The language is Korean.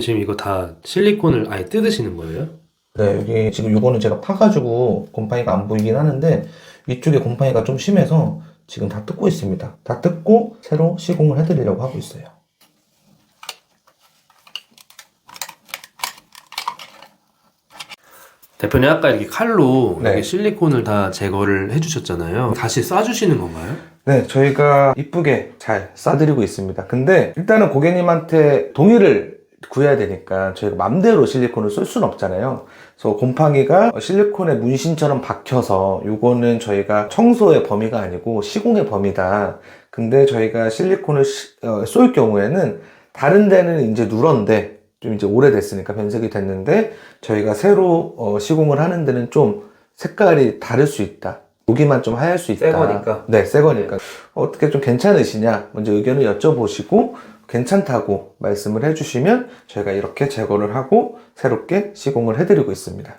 지금 이거 다 실리콘을 아예 뜯으시는 거예요? 네, 여기 지금 요거는 제가 파가지고 곰팡이가 안 보이긴 하는데 위쪽에 곰팡이가 좀 심해서 지금 다 뜯고 있습니다. 다 뜯고 새로 시공을 해드리려고 하고 있어요. 대표님 아까 이렇게 칼로 네. 이렇게 실리콘을 다 제거를 해주셨잖아요. 다시 쏴주시는 건가요? 네, 저희가 이쁘게 잘 싸드리고 있습니다. 근데 일단은 고객님한테 동의를 구해야 되니까 저희가 맘대로 실리콘을 쓸 수는 없잖아요. 그래서 곰팡이가 실리콘의 문신처럼 박혀서 요거는 저희가 청소의 범위가 아니고 시공의 범위다. 근데 저희가 실리콘을 시- 어, 쏠 경우에는 다른 데는 이제 누런데 좀 이제 오래됐으니까 변색이 됐는데 저희가 새로 어, 시공을 하는 데는 좀 색깔이 다를 수 있다. 여기만 좀 하얄 수 있다. 새 거니까. 네, 새 거니까. 어떻게 좀 괜찮으시냐? 먼저 의견을 여쭤보시고 괜찮다고 말씀을 해주시면 저희가 이렇게 제거를 하고 새롭게 시공을 해드리고 있습니다.